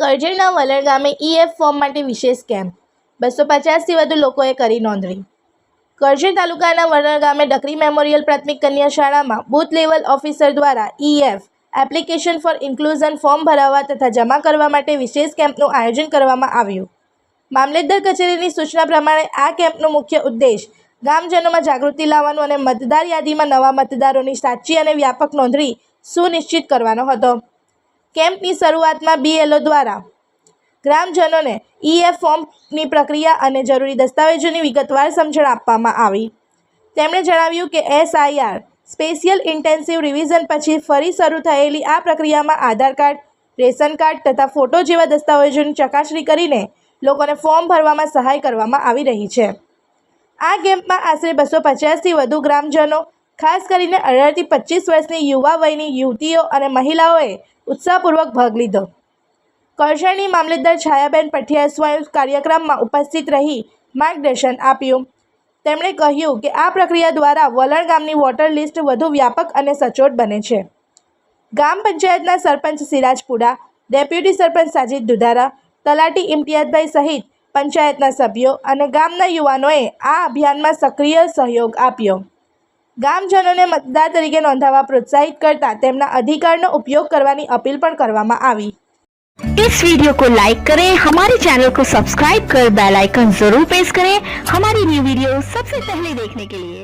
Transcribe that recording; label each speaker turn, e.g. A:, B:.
A: કરજણના વલણ ગામે EF form માટે વિશેષ કેમ્પ બસો પચાસથી વધુ લોકોએ કરી નોંધણી. કરજણ તાલુકાના વલણ ગામે ડકરી મેમોરિયલ પ્રાથમિક કન્યા શાળામાં બૂથ લેવલ ઓફિસર દ્વારા E F application for inclusion form ભરાવવા તથા જમા કરવા માટે વિશેષ કેમ્પનું આયોજન કરવામાં આવ્યું. મામલતદાર કચેરીની સૂચના પ્રમાણે આ કેમ્પનો મુખ્ય ઉદ્દેશ ગામજનોમાં જાગૃતિ લાવવાનું અને મતદાર યાદીમાં નવા મતદારોની સાચી અને વ્યાપક નોંધણી સુનિશ્ચિત કરવાનો હતો. કેમ્પની શરૂઆતમાં બીએલઓ દ્વારા ગ્રામજનોને ઈએફ ફોર્મની પ્રક્રિયા અને જરૂરી દસ્તાવેજોની વિગતવાર સમજણ આપવામાં આવી. તેમણે જણાવ્યું કે એસઆઈઆર સ્પેશિયલ ઇન્ટેન્સિવ રિવિઝન પછી ફરી શરૂ થયેલી આ પ્રક્રિયામાં આધાર કાર્ડ, રેશન કાર્ડ તથા ફોટો જેવા દસ્તાવેજોની ચકાસણી કરીને લોકોને ફોર્મ ભરવામાં સહાય કરવામાં આવી રહી છે. આ કેમ્પમાં આશરે બસો પચાસથી વધુ ગ્રામજનો ખાસ કરીને અઢારથી પચીસ વર્ષની યુવા વયની યુવતીઓ અને મહિલાઓએ ઉત્સાહપૂર્વક ભાગ લીધો. કરજણની મામલતદાર છાયાબેન પઠિયા સ્વયં કાર્યક્રમમાં ઉપસ્થિત રહી માર્ગદર્શન આપ્યું. તેમણે કહ્યું કે આ પ્રક્રિયા દ્વારા વલણ ગામની વોટર લિસ્ટ વધુ વ્યાપક અને સચોટ બને છે. ગામ પંચાયતના સરપંચ સિરાજપુરા ડેપ્યુટી સરપંચ સાજિદ દુધારા, તલાટી ઇમ્તિયાઝભાઈ સહિત પંચાયતના સભ્યો અને ગામના યુવાનોએ આ અભિયાનમાં સક્રિય સહયોગ આપ્યો. ગામજનોને મતદાર તરીકે નોંધાવવા પ્રોત્સાહિત કરતા તેમના અધિકારનો ઉપયોગ કરવાની અપીલ પણ કરવામાં આવી
B: इस वीडियो को लाइक करें हमारे चैनल को सब्सक्राइब कर बेल आइकन जरूर प्रेस करें हमारी न्यू वीडियो सबसे पहले देखने के लिए